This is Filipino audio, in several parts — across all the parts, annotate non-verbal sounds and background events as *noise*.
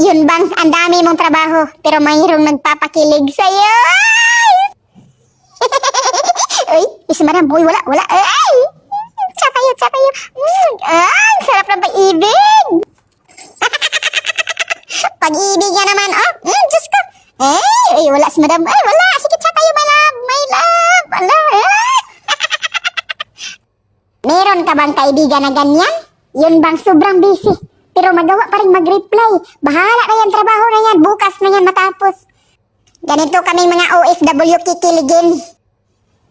Yun bang ang dami mong trabaho pero mayroong nagpapakilig sa'yo? *laughs* Uy, si madam, boy, wala, wala. Ay! Tsaka yun, tsaka yun. Mm, ah, sarap ng pag-ibig. *laughs* pag-ibig niya naman, oh. Mm, Diyos ko. Eh, ay, wala si madam. Ay, wala. Sige, tsaka yun, my love. My love. Wala. *laughs* Meron ka bang kaibigan na ganyan? Yun bang sobrang busy? Pero magawa pa rin mag-reply. Bahala na yan, trabaho na yan. Bukas na yan matapos. Ganito kaming mga OFW kikiligin.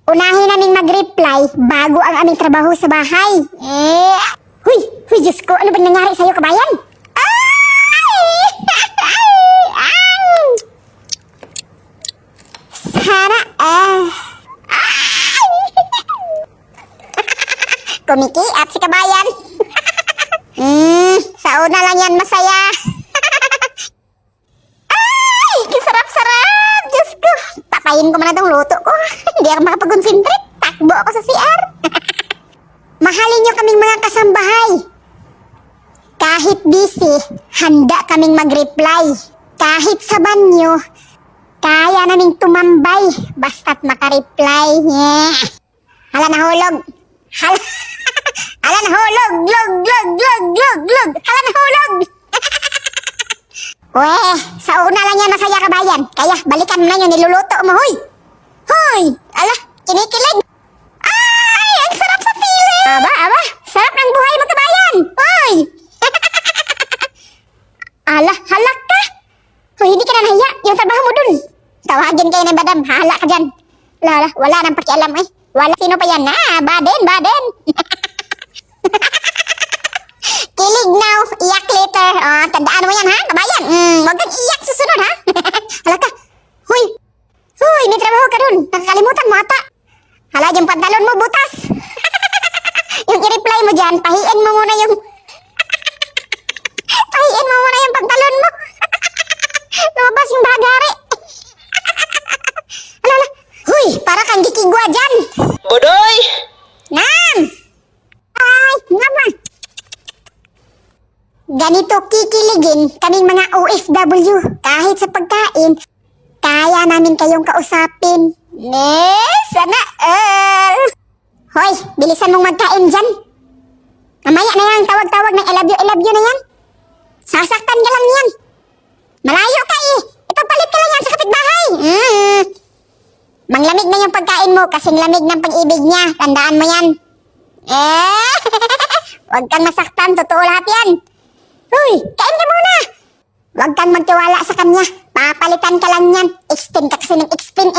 Unahin namin mag-reply bago ang aming trabaho sa bahay. Eh, huy, huy, Diyos ko, ano ba nangyari sa'yo, kabayan? Ay! Ay! Sana. *laughs* Ay! Kumikiap si kabayan. Lang *laughs* yan masaya. *laughs* Ay, kisarap-sarap! Diyos ko, papayin ko man itong luto ko. *laughs* Hindi ako makapag-concentrate. Takbo ako sa CR. *laughs* Mahalin niyo kaming mga kasambahay. Kahit busy, handa kaming mag-reply. Kahit sa banyo, kaya naming tumambay basta't makareply. Yeah. Hala nahulog. Hala, hala nahulog. Log, log, log, log, log. Hala nahulog. Weh, sa una lang yan masaya kabayan. Kaya balikan na yung niluluto mo, huy. Hoy, ala, kinikilig. Ay, ang sarap sa feeling. Aba, aba, sarap ng buhay mo kabayan. Hoy. *laughs* ala, halak ka. Hoy, hindi ka na nahiya. Yung trabaho mo dun. Tawagin kayo ng badam. Hala ka dyan. Lala, wala nang pakialam eh. Wala sino pa yan. Ah, baden, baden. *laughs* Kilig now, iyak later. Oh, tandaan mo yan ha, kabayan. Mm, huwag kang iyak susunod ha. *laughs* Hala ka. Huy. Huy, may trabaho ka dun. Nakakalimutan mo ata. Hala, yung pantalon mo butas. *laughs* yung i-reply mo dyan, pahiin mo muna yung... *laughs* pahiin mo muna yung pantalon mo. Lumabas yung bagari. Hala, hala. Huy, para kang gikigwa dyan. Bodoy! Ganito kikiligin kaming mga OFW. Kahit sa pagkain, kaya namin kayong kausapin. Ne, sana all! Hoy, bilisan mong magkain dyan. Mamaya na yan, tawag-tawag ng I love you, I love you na yan. Sasaktan ka lang yan. Malayo ka eh. Ipapalit ka lang yan sa kapitbahay. Mm. Manglamig na yung pagkain mo kasing lamig ng pag-ibig niya. Tandaan mo yan. Eh, *laughs* huwag kang masaktan. Totoo lahat yan. Uy, kain ka muna. Huwag kang magtiwala sa kanya. Papalitan ka lang yan. Extend ka kasi ng extend eh.